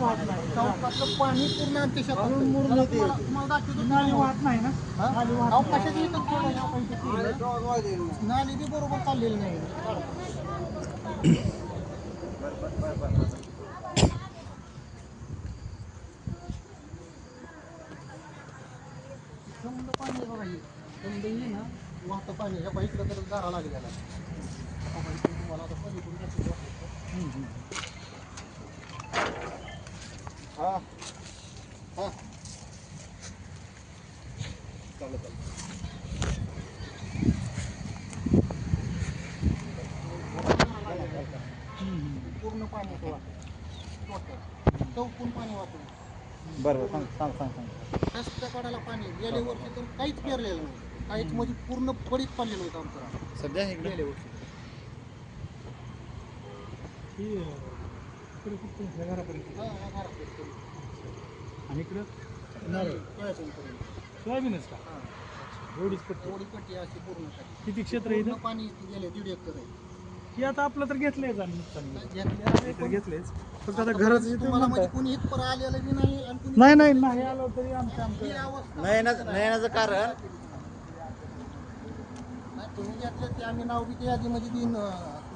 पाणी पूर्ण आमच्या तुम्हाला तुम्हाला दाखवतो नाली वाहत नाही ना अवकाशाची इथं नाली बरोबर चाललेली नाही थंड पाणी आहे बघा हे समद हे ना वाहतं पाणी ह्या बाई तर गारा लागलेला तुम्हाला आता पलीकडून दाखवतो. हा हा चालेल चालेल पूर्ण पाणी. चौकून पाणी वाहतं बरं सांग सांग सांग सांग. रस्त्या कडाला पाणी गेल्या वर्षी तर काहीच पेरलेलं नाही. काहीच म्हणजे पूर्ण पडीत पडलेलं होतं आमचं सध्या इकडे? गेल्या वर्षी. हा, हा. आणि इकडं. सोयाबीनच का? हा. एवढीच पट्टी. एवढी पट्टी अशी पूर्ण खाली. किती क्षेत्र आहे पूर्ण इथं? पाणी गेले दीड एकर आहे. की आता आपलं तर घेतलंय जाणं नुकसान घेतलेलं तर घेतलंयच. फक्त आता घराचं म्हणजे इथं तुम्हाला म्हणताय. म्हणजे कुणी इथपर्यंत आलेलं बी नाही आणि कुणी नाही नाही नाही आलो तरी आमचं ही आमचं अवस्था नयनाचं नयनाचं कारण नाही, तुम्ही घेतलं ते आम्ही नाव बी त्या यादीमध्ये दिन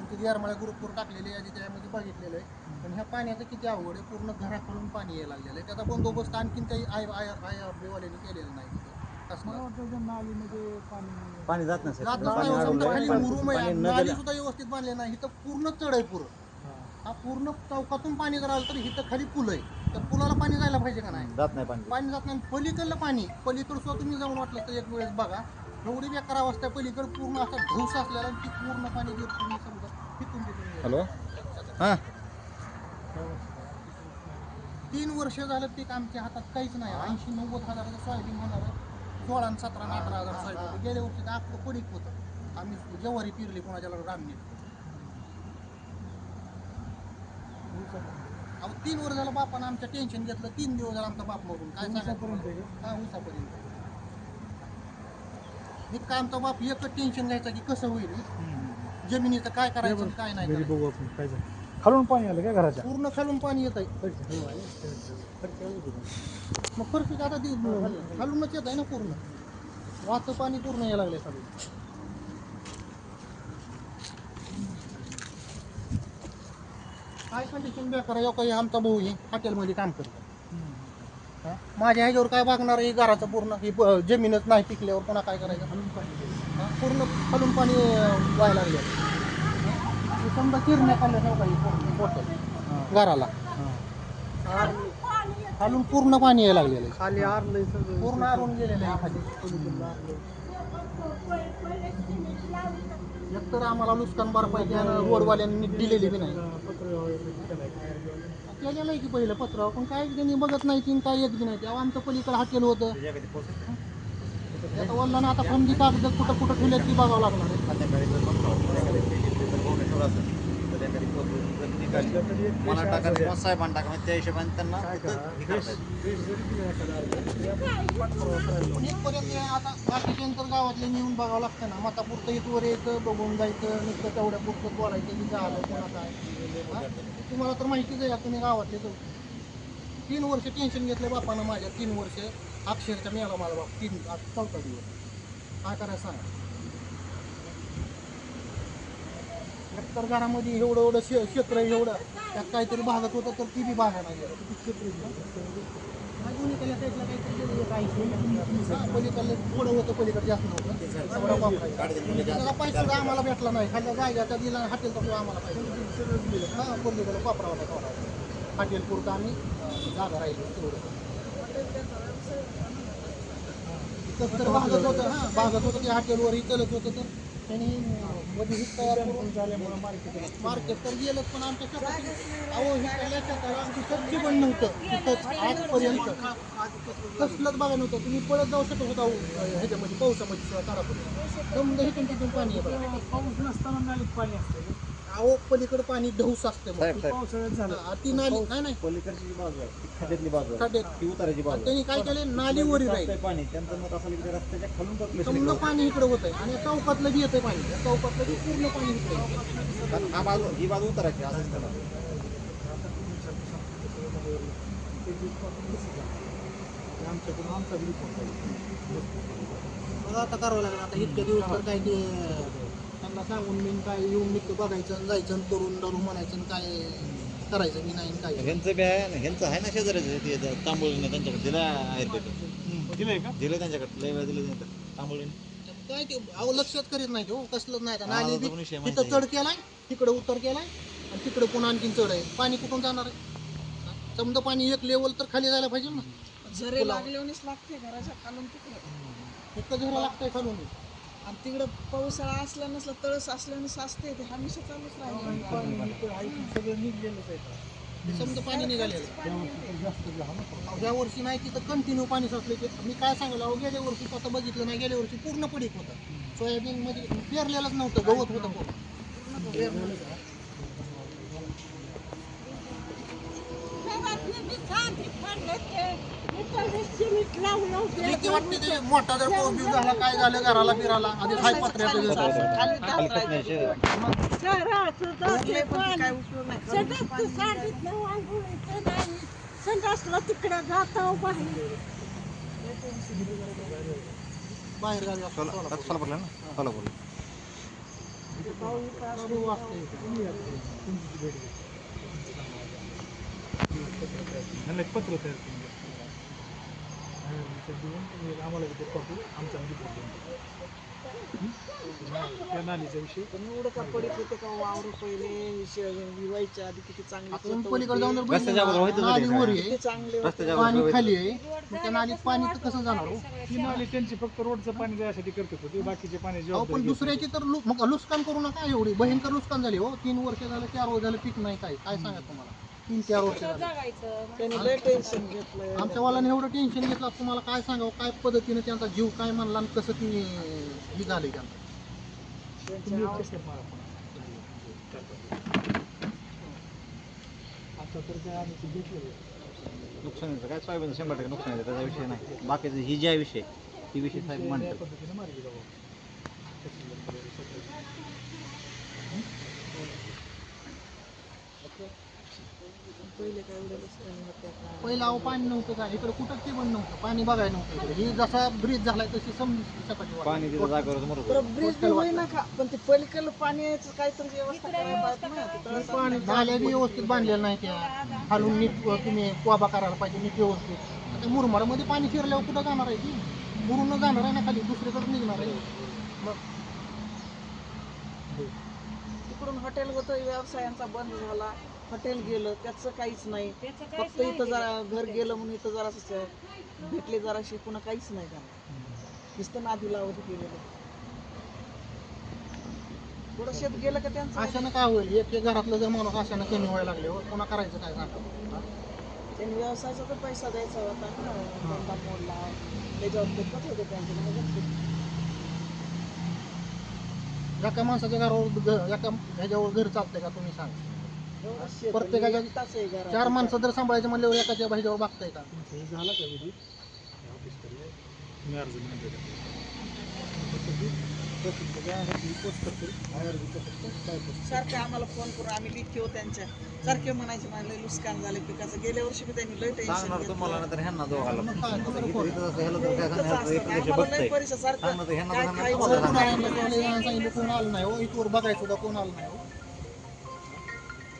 तुमच्या दियारमाळ्या ग्रुपवर टाकलेले यादी त्यामध्ये बघितलेलं आहे. पण ह्या पाण्याचं किती अवघड आहे पूर्ण घराकडून पाणी यायला लागलेलं आहे. त्याचा बंदोबस्त आणखीन काही आय आय आय वाल्याने केलेला नाही. नालीमध्ये पाणी पाणी जात नाही. खाली मुरुम आहे नाली गेल्या सुद्धा व्यवस्थित बांधले नाही इथं पूर्ण चढ आहे पुरं. हा. हा पूर्ण चौकातून पाणी जर आलं तर इथं खाली पूल आहे. त्या पुलाला पाणी जायला पाहिजे का नाही? जात नाही पाणी. पाणी जात नाही. पलीकडलं पाणी पलीकडं सुद्धा तुम्ही जाऊन वाटलं तर एक वेळेस बघा. एवढी बेकार अवस्था पलीकडे पूर्ण असा धूस असलेला आणि ती पूर्ण पाणी समजा. हॅलो? हां? तीन वर्ष झालं पीक आमच्या हातात काहीच नाही. ऐंशी नव्वद हजाराचं सोयाबीन होणार सोळा आणि सतरा आणि अठरा हजार सोयाबीन. होतं. गेल्या वर्षी तर अख्खं पडीक होतं. आम्ही ज्वारी पिरली कोणाच्याला रामणी अहो तीन वर्ष झालं बापानं आमचं टेन्शन घेतलं. तीन दिवस झालं आमचा बाप मरून. काय सांगायचं? हा ऊसापर्यंत. इतका आमचा बाप एकच टेन्शन घ्यायचा की कसं होईल. जमिनीचं काय करायचं काय नाही घरी करायचं. बघू आपण काय झालं खालून पाणी आलं काय घराच्या पूर्ण खालून पाणी येत आहे मग फरक आता ती खालूनच येत आहे ना पूर्ण वाहतं पाणी पूर्ण यायला लागले सगळं काय कंडिशन बेकार आहे काही आमचा भाऊ हे हॉटेलमध्ये काम करतो. हा? माझ्या ह्याच्यावर काय बघणार आहे घराचं पूर्ण ही प- जमीनच नाही पिकल्यावर पुन्हा काय करायचं खालून. हा? पूर्ण खालून पाणी व्हायला लागले. समजा किरण्या खाल्ल्या नव्हता ही पूर्ण. बॉटल हा. घराला. खालून पूर्ण पाणी यायला लागलेलं आहे. खाली आरलंय सगळं. पूर्ण आरून गेलेलं आहे. खाली. एकतर आम्हाला नुकसान भरपाई त्यानं रोडवाल्यांनी दिलेली बी नाही. केलेलं आहे की पहिलं पत्र पण काय त्यांनी बघत नाही तीन काय एक बी नाही. तेव्हा आमचं पलीकडे हाकेल होतं. आता वडिलांना आता कोणती कागद कुठं कुठं ती बघावं लागणार आहे संध्याकाळी जर म्हणतो, संध्याकाळी ते घेतले तर बहुतेक ठेवलं असेल. तर त्या घरी पोहोचून जर ती काढली, तरी एक मला पेशा टाकायचं असू किंवा द्या. साहेबांना टाका म्हणजे त्या हिशोबाने त्यांना काय करा, हे करता येईल. पण इथपर्यंत हे आता बाकीच्या गावातले नेऊन बघावं लागतं ना मतापुरतं इथवर यायचं बघून जायचं नुसतं तेवढ्या पुरतं बोलायचं की झालं कोणा काय हा? तुम्हाला तर माहितीच आहे तुम्ही गावातले तर तीन वर्ष टेन्शन घेतलं बापानं माझ्या तीन वर्ष अक्षरशः मिळाला मला बाप तीन आज चौथा दिवस. काय करायचं सांगा. एकतर घरामध्ये एवढं एवढं शे क्षेत्र एवढं त्यात काहीतरी भागत होतं तर ती बी भागा नाही. गेलं. क्षेत्र पलीकडलं थोडं होतं पलीकडे जास्त नव्हतं. एवढा वापरायचा. पैसा सुद्धा आम्हाला भेटला नाही. खाल्ल्या जायगा त्या दिला हॉटेल तर आम्हाला पाहिजे हा पलीकडे वापरा होता थोडा हॉटेल पुरतं आम्ही जागा राहिलो तेवढं तर भागत होतं हा भागत होतं ते हॉटेलवरही चलत होतं तर त्यांनी मध्ये तयार करून झाल्यामुळं मार्केट मार्केट तर गेलं पण आमच्या अहो हे पहिल्या आमची सब्जी पण नव्हतं तिथं आजपर्यंत कसलंच बघा नव्हतं तुम्ही पळत जाऊ शकत होता ह्याच्यामध्ये पावसामध्ये सुद्धा काढापर्यंत समजा तिथून पाणी पाऊस नसताना नालीत पाणी असतं. अहो पलीकडे पाणी ढऊस असते मग. साहेब साहेब. पावसाळ्यात झालं. हा, ती नाली नाही नाही. पलीकडची जी बाजू आहे ती खड्ड्यातली बाजू आहे. खड्ड्यात. ती उताराची बाजू आणि आहे. त्यांनी काय केले नालीवरील राहील. रस्त्यात पाणी त्यांचं मत असं की त्या रस्त्याच्या खालून टाकलं समजा पाणी इकडे होत आहे आणि चौकातलं बी येतंय पाणी. चौकातलं बी पूर्ण पाणी इकडे कारण हा बाजू ही बाजू उतरायची त्याला? ते आमच्याकडून आमचा report जाईल. मग आता करावं लागेल. आता इतके दिवस तर काय ते त्यांना सांगून मी काय येऊन निघतो बघायचं आणि जायचं आणि करून डरून म्हणायचं आणि काय करायचं मी नाही आणि काय ह्यांचं बी आहे ना ह्यांचं आहे ना शेजाऱ्याचं ते ज- तांबूळीनं त्यांच्याकडे दिलं आयुर्वेदिक दिलंय का? दिलं त्यांच्याकडे लय वेळा दिलं त्यांचं तांबूळीनं काय ते अहो लक्षात करीत नाही हो कसलंच नाही हा, नाली पण विषय बी- तिथं चढ केलाय तिकडे उतर केलाय आणि तिकडे पुन्हा आणखीन चढ आहे. पाणी कुठून जाणार आहे? समजा पाणी एक लेवल तर खाली जायला पाहिजे ना. झरे लागल्यानेच लागते घराच्या खालून तिकडे. इतकं झरा लागतंय खालून. आणि तिकडं पावसाळा असला नसला तळस असल्याने साचते ते हमेशा चालूच राहिले पाणी इथं आहे ते सगळं निघलेलंच आहे का? ते समजा पाणी निघालेलं या वर्षी नाही तिथं कंटिन्यू पाणी साचले की मी काय सांगलो अहो गेल्या वर्षी आता बघितलं नाही गेल्या वर्षी पूर्ण पडीक होता. सोयाबीन मध्ये पेरलेलंच नव्हतं गवत होतं पूर्ण. भीती वाटते ते मोठा जर पाऊस बिऊस झाला काय झालं घराला बिराला? आधी हाय पत्र्याचं घर खाली खाली दाब नाही भरले पण ते काय उपयोग नाही संडासला तिकडे जाता बाहेर बाहेर गावी असतो. सोलापूरला. ना सोलापूरला एक पत्र तयार करून देऊन तुम्ही आम्हाला बी ते पाठवू आमचा रिपोर्ट देऊन त्या नालीचा विषय पण एवढं का पडीत होते का वावर पहिले श- विवायच्या आधी किती चांगले आता खतं तुम्ही पलीकडे जाऊन जर होते. बघितलं रस्त्याच्या अगोदर ना, होतं नाली ते काय? वर किती आहे चांगले होते. रस्त्याच्या पाणी अगोदर खाली आहे मग त्या नालीत पाणी तर कसं जाणार हो ती नाली त्यांची फक्त रोडचं पाणी जायसाठी करत होते बाकीचे पाणी अहो पण दुसऱ्याची तर लु- मग नुकसान करू नका एवढी भयंकर नुकसान झाली हो तीन वर्ष झालं चार वर्ष झालं पीक नाही काय काय सांगा तुम्हाला तीन चार वर्ष झालं त्यांनी लय टेन्शन घेतलंय आमच्या वालाने एवढं टेन्शन घेतलं तुम्हाला काय सांगावं काय पद्धतीने त्यांचा जीव काय म्हणला आणि कसं ती ही झाली त्यांचं त्यांची पण. आता तर काय आम्ही ते घेतलेलं. नुकसानीचं काय सोयाबीन शंभर टक्के नुकसान आहे त्याचा विषय नाही बाकीचं ही जी आहे विषय ती विषय साहेब त्या म्हणतात पद्धतीने मार्गी लावा. पहिले काय एवढं का? पहिलं अहो पाणी नव्हतं का? इकडे कुठं ते पण नव्हतं. पाणी बघायला नव्हतं इकडे. ही जसा ब्रिज झालाय तशी समजू सकाळची पाणी तिथं जागेवर. ब्रिज का? पण ते पलीकडलं व्यवस्था करायला पाहिजे ना. तिथं असं पाणी नाल्या बी व्यवस्थित बांधलेलं नाही त्या. खालून नीट तुम्ही कोबा करायला पाहिजे नीट व्यवस्थित. आता मुरमाडामध्ये पाणी शिरल्यावर कुठं जाणार आहे ती? मुरून जाणार आहे ना खाली दुसरीकडे निघणार आहे. मग तिकडून हॉटेल होतं व्यवसायांचा बंद झाला. हॉटेल गेलं त्याचं काहीच नाही. फक्त इथं जरा घर गेलं म्हणून इथं जरा भेटले जराशी पुन्हा काहीच नाही का नुसतं नादी लावत गेलेलं. थोडं शेत गेलं का त्यांचं? अशानं काय होईल? एक एक घरातलं जर माणूस अशानं कमी व्हायला लागले हो. पुन्हा करायचं काय सांगा त्यांनी व्यवसायाचा तर पैसा द्यायचा होता ना. धंदा मोडला. त्याच्यावर ते कट होते त्यांचे मग एका माणसाच्या घरावर घ- एका ह्याच्यावर घर चालतंय का? तुम्ही सांगा. प्रत्येकाच्या-. चार माणसं जर सांभाळायचे म्हणल्यावर एकाच्या ह्याच्यावर बघताय का? झालं का विधी? अर्ज सारखे आम्हाला फोन करून आम्ही लिखी हो त्यांच्या. सारखे म्हणायचे मला लय नुकसान झाले पिकाचं. गेल्या वर्षी बी त्यांनी लय टेन्शन तुम्हाला घेतलं. नंतर ह्यांना दोघाला परिसर सारखं कोण आलं नाही हो? इथवर बघायचं कोण आलं नाही हो?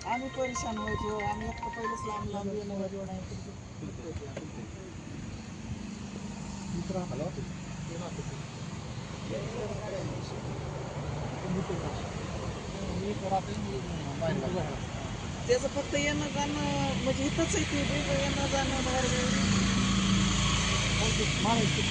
आम्ही परेशान व्हायचो आम्ही आता तर पहिलेच लांब लांब येणं जेवण आहे मित्र हॅलो त्याचं फक्त येणं जाणं म्हणजे इथंच आहे वेगळं येणं जाणं बाहेर मारायचं